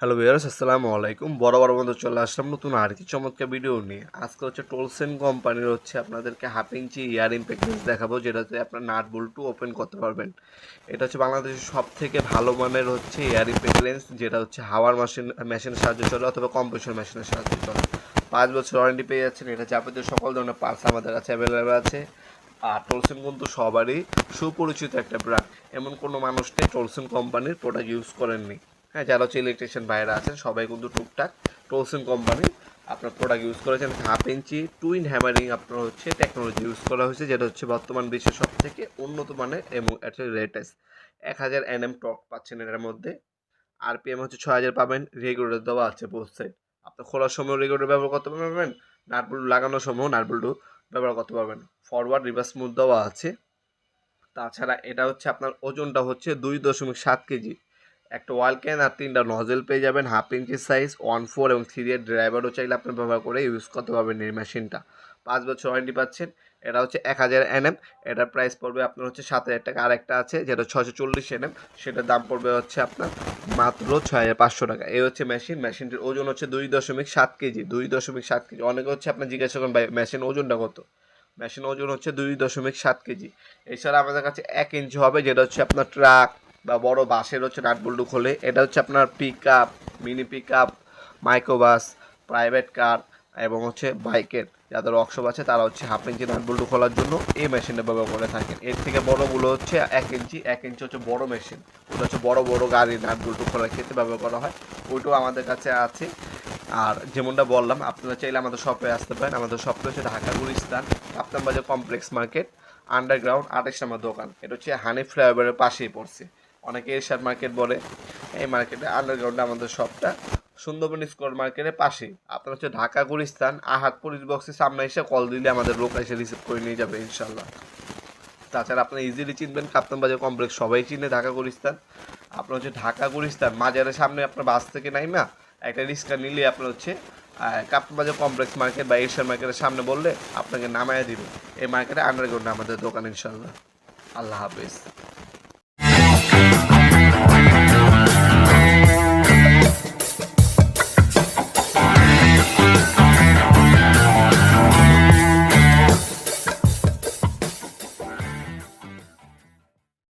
Hello viewers আসসালামু আলাইকুম। বড় বড় বন্ধু চলে আসলাম নতুন আর কি চমৎকার ভিডিও নিয়ে। আজকে হচ্ছে টোলসেন কোম্পানির হচ্ছে আপনাদেরকে হাফ ইঞ্চি ইয়ার প্যাকেজ দেখাবো, যেটাতে আপনার নাট বল্টু ওপেন করতে পারবেন। এটা হচ্ছে বাংলাদেশের সব থেকে ভালো মানের হচ্ছে ইয়ারিং প্যাকেলেন্স যেটা হচ্ছে হাওয়ার মেশিন মেশিনের সাহায্যে চলে অথবা কম্প্রেশন মেশিনের সাহায্যে চলে। পাঁচ বছর ওয়ারেন্টি পেয়ে যাচ্ছেন। এটা যাবতীয় সকল ধরনের পার্টস আমাদের কাছে অ্যাভেলেবেল আছে। আর টোলসেন কিন্তু সবারই সুপরিচিত একটা ব্র্যান্ড এমন কোনো মানুষ নেই টোলসেন কোম্পানির প্রোডাক্ট ইউজ করেননি। হ্যাঁ যারা হচ্ছে ইলেকট্রিশিয়ান বাইরে আছেন, সবাই কিন্তু টুকটাক টোলসেন কোম্পানির আপনার প্রোডাক্ট ইউজ করেছেন। হাফ ইঞ্চি টুইন হ্যামারিং আপনার হচ্ছে টেকনোলজি ইউজ করা হয়েছে, যেটা হচ্ছে বর্তমান বিশ্বের সব থেকে উন্নত মানের এবং লেটেস্ট এক হাজার এন এম টক পাচ্ছেন এটার মধ্যে। আরপিএম হচ্ছে ছয় হাজার পাবেন। রেগুলেটর দেওয়া আছে সাইড আপনি খোলার সময় রেগুলেটর ব্যবহার করতে পারবেন নাটবুল লাগানোর সময় নাটবুলটু ব্যবহার করতে পারবেন। ফরওয়ার্ড রিভার্স মুভ দেওয়া আছে। তাছাড়া এটা হচ্ছে আপনার ওজনটা হচ্ছে দুই দশমিক সাত কেজি। একটা ওয়াল ক্যান আর তিনটা নজেল পেয়ে যাবেন half inch size one four এবং থ্রি এর ড্রাইভারও চাইলে আপনি ব্যবহার করে ইউজ করতে পারবেন এই মেশিনটা পাঁচ বছর ওয়ারেন্টি পাচ্ছেন, এটা হচ্ছে এক হাজার এনএম এটার প্রাইস পড়বে আপনার হচ্ছে সাত হাজার টাকা। আর একটা আছে, যেটা ছশো চল্লিশ এনএম সেটার দাম পড়বে হচ্ছে আপনার মাত্র ছয় হাজার পাঁচশো টাকা। এই হচ্ছে মেশিন মেশিনটির ওজন হচ্ছে দুই দশমিক সাত কেজি, দুই দশমিক সাত কেজি। অনেকে হচ্ছে আপনার জিজ্ঞাসা করেন, ভাই মেশিন ওজনটা কত? মেশিন ওজন হচ্ছে দুই দশমিক সাত কেজি। এছাড়া আমাদের কাছে এক ইঞ্চি হবে, যেটা হচ্ছে আপনার ট্রাক বা বড় বাসের হচ্ছে নাটবল্টু খোলে। এটা হচ্ছে আপনার pick up mini pick up microbus private car এবং হচ্ছে বাইকের যাদের ওয়ার্কশপ আছে তারা হচ্ছে হাফ ইঞ্চি নাটবল্টু খোলার জন্য এই মেশিনটা ব্যবহার করে থাকেন। এর থেকে বড়গুলো হচ্ছে এক ইঞ্চি এক ইঞ্চি হচ্ছে বড় মেশিন ওটা হচ্ছে বড় বড় গাড়ি নাটবল্টু খোলার ক্ষেত্রে ব্যবহার করা হয়। ওইটাও আমাদের কাছে আছে। আর যেমনটা বললাম, আপনারা চাইলে আমাদের শপে আসতে পারেন। আমাদের শপটা হচ্ছে ঢাকা গুলিস্তান কাপ্তান বাজার কমপ্লেক্স মার্কেট আন্ডারগ্রাউন্ড আঠাশ নম্বর দোকান। এটা হচ্ছে হানি ফ্লাইওভারের পাশেই পড়ছে। অনেকে এশিয়ার মার্কেট বলে, এই মার্কেটে আন্ডারগ্রাউন্ডে আমাদের শপটা সুন্দরবন স্কোয়ার মার্কেটের পাশে আপনার হচ্ছে ঢাকা, গুলিস্তান, আহাত পুলিশ বক্সের সামনে এসে কল দিলে আমাদের লোক এসে রিসিভ করে নিয়ে যাবে ইনশাল্লাহ তাছাড়া আপনি ইজিলি চিনবেন, কাপ্তান বাজার কমপ্লেক্স সবাই চিনে ঢাকা, গুলিস্তান। আপনার হচ্ছে ঢাকা, গুলিস্তান মাজারের সামনে আপনার বাস থেকে নাই না একটা রিক্সা নিলে আপনার হচ্ছে কাপ্তান বাজার কমপ্লেক্স মার্কেট বা এশিয়ার মার্কেটের সামনে বললে আপনাকে নামায় দিবে। এই মার্কেটে আন্ডারগ্রাউন্ডে আমাদের দোকান ইনশাল্লাহ আল্লাহ হাফিজ।